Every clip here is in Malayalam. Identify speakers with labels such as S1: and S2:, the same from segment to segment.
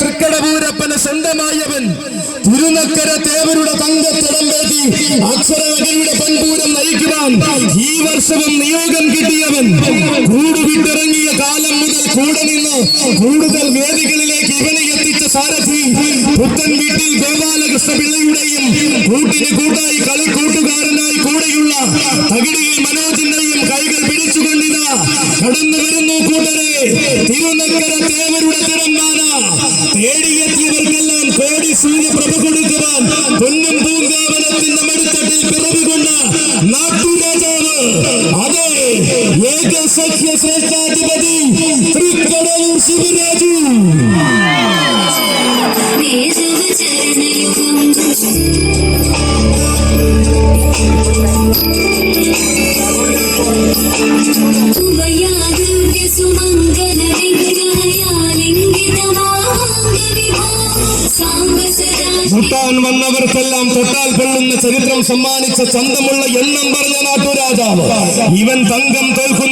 S1: തൃക്കടപൂരപ്പന് സ്വന്തമായവൻ തിരുനക്കര തേവരുടെ തങ്കത്തിടമ്പേറ്റി അക്ഷരവകയുടെ പെൺപൂരം നയിക്കുവാൻ ഈ വർഷവും നിയോഗം കിട്ടിയവൻ. കൂടുവിട്ടിറങ്ങിയ കാലം മുതൽ കൂടെ നിന്ന് കൂടുതൽ വേദികളിലേക്ക് ഇവനെ എത്തിച്ച സാരഥി പുത്തൻ വീട്ടിൽ ഗോപാലകൃഷ്ണ പിള്ളയുടെയും കൂട്ടിന് കൂട്ടായി കളിക്കൂട്ടുകാരനായി കൂടെയുള്ള തകിടിയിൽ മനോജിന്റെയും കൈകൾ പിടിച്ചുകൊണ്ടിതാ. കടന്നു വരുന്നു തിരുനക്കര തേവരുടെ തിരമ്പാന തേടിയെത്തിയവർക്കെല്ലാം കോടി സൂര്യപ്രഭ കൊടുക്കുവാൻ പൊന്നും പൂങ്കാവനത്തിന്റെ മടിത്തട്ടിൽ പിറവികൊണ്ട നാട്ടുരാജാവ്. അതെ ഏക സഖ്യ ശ്രേഷ്ഠാധിപതി തൃക്കടലൂർ ശിവരാജു. മുട്ടാൻ വന്നവർക്കെല്ലാം തൊട്ടാൽ കൊള്ളുന്ന ചരിത്രം സമ്മാനിച്ച ചന്തമുള്ള എണ്ണം പറഞ്ഞ നാട്ടുരാജാവ്. ഇവൻ തങ്കം തോൽക്കുന്ന.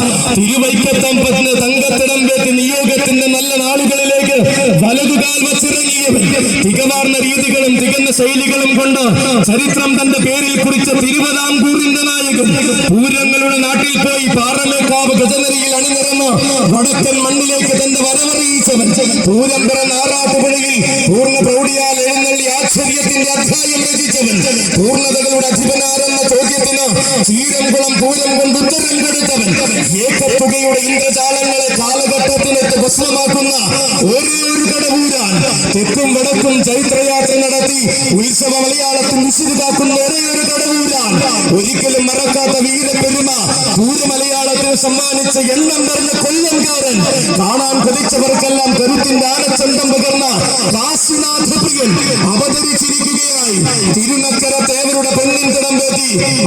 S1: കൊമ്പനാന തിരുവൈക്കത്തമ്പത്തിന് തങ്കത്തിടം വേറ്റി നിയോഗത്തിന്റെ നല്ല നാളുകളിലേക്ക് വലതുകാൽ വച്ചിറങ്ങിയവൻ തികവാർന്ന രീതികളും തികഞ്ഞ ശൈലികളും കൊണ്ട് ചരിത്രം തന്റെ പേരിൽ കുറിച്ച തിരുവിതാംകൂറിന്റെ നായകൻ പൂരങ്ങളുടെ നാട്ടിൽ പോയി പാറമേക്കാവ് ഗജനരിയിൽ അണിനിരന്ന് വടക്കൻ മണ്ണിലേക്ക് തന്റെ വരവറിയിച്ചവൻ പൂരമ്പര പിറന്ന പൂർണ പ്രൗഢിയാൽ എഴുന്നള്ളി ആശ്ചര്യത്തിന്റെ അധ്യായം രചിച്ചവൻ. പൂർണതകളുടെ അധിപനാരെന്ന ചീരംകുളം പൂരം കൊണ്ട് ഉത്തരം കൊടുത്തവൻ ഏക്കത്തുകയുടെ ഇന്ദ്രജാലങ്ങളെ കാലഘട്ടത്തിനെത്ത് ഭസ്മമാക്കുന്ന ഒരേ ഒരു കടവൂരാൻ തെക്കും വടക്കും ചൈത്രയാത്ര നടത്തി ഉത്സവ മലയാളത്തിൽ നിശ്ചിതാക്കുന്ന ഒരേ ഒരു കടവൂരാൻ ഒരിക്കലും മറക്കാത്ത വീരപ്പെരുമ പൂരമലയാളത്തിന് സമ്മാനിച്ച എണ്ണം പറഞ്ഞ കൊല്ലംകാരൻ. കാണാൻ കൊതിച്ചവർക്കെല്ലാം കരുത്തിന്റെ ആനച്ചന്തം പകർന്ന കാശിനാഥപ്രിയൻ അവതരിച്ചിരിക്കുകയായി. തിരുനക്കര പെണ്ണിൻ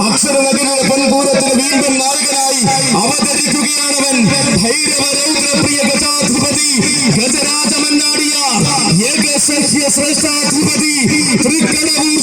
S1: അക്ഷരനദിയുടെ പൊൻപൂരത്തിന് വീണ്ടും നായകനായി അവതരിക്കുകയാണവൻ. ഭൈരവരൗദ്രപ്രിയ ഗജാധിപതി ഗജരാജമന്നാടിയ ഏക സഖ്യ ശ്രേഷ്ഠാധിപതി തൃക്കടവൂർ